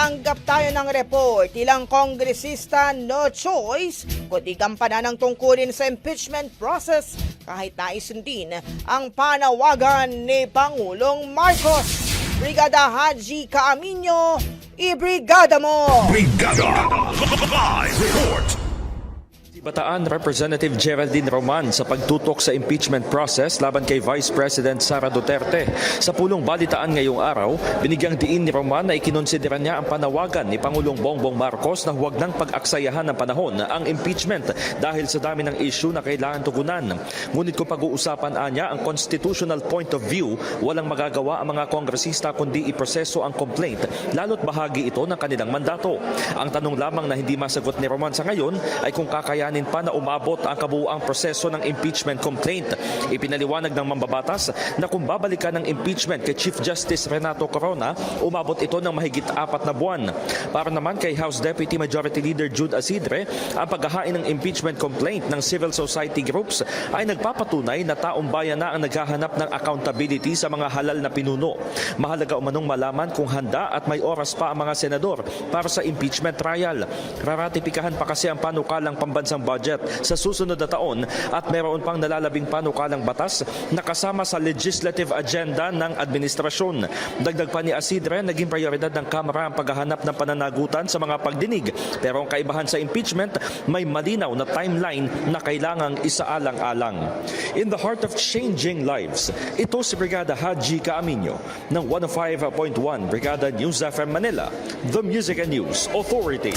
Tanggap tayo ng report. Ilang kongresista no choice kundi gampanan ang tungkulin sa impeachment process kahit naisundin ang panawagan ni Pangulong Marcos. Brigada Haji Kaaminyo, ibrigada mo! Brigada Live Report Bataan Representative Geraldine Roman sa pagtutok sa impeachment process laban kay Vice President Sara Duterte. Sa pulong balitaan ngayong araw, binigyang diin ni Roman na ikinonsidera niya ang panawagan ni Pangulong Bongbong Marcos na huwag nang pag-aksayahan ng panahon ang impeachment dahil sa dami ng issue na kailangan tugunan. Ngunit kung pag-uusapan anya ang constitutional point of view, walang magagawa ang mga kongresista kundi iproseso ang complaint, lalo't bahagi ito ng kanilang mandato. Ang tanong lamang na hindi masagot ni Roman sa ngayon ay kung kakayanin pa na umabot ang kabuuang proseso ng impeachment complaint. Ipinaliwanag ng mambabatas na kung babalikan ng impeachment kay Chief Justice Renato Corona, umabot ito ng mahigit apat na buwan. Para naman kay House Deputy Majority Leader Jude Asidre, ang paghahain ng impeachment complaint ng civil society groups ay nagpapatunay na taong bayan na ang naghahanap ng accountability sa mga halal na pinuno. Mahalaga umanong malaman kung handa at may oras pa ang mga senador para sa impeachment trial. Raratipikahan pa kasi ang panukalang pambansang budget sa susunod na taon at meron pang nalalabing panukalang batas na kasama sa legislative agenda ng administrasyon. Dagdag pa ni Asidre, naging prioridad ng Kamara ang paghahanap ng pananagutan sa mga pagdinig. Pero ang kaibahan sa impeachment, may malinaw na timeline na kailangang isaalang-alang. In the heart of changing lives, ito si Brigada Haji Kaaminyo ng 105.1 Brigada News FM Manila, the Music and News Authority.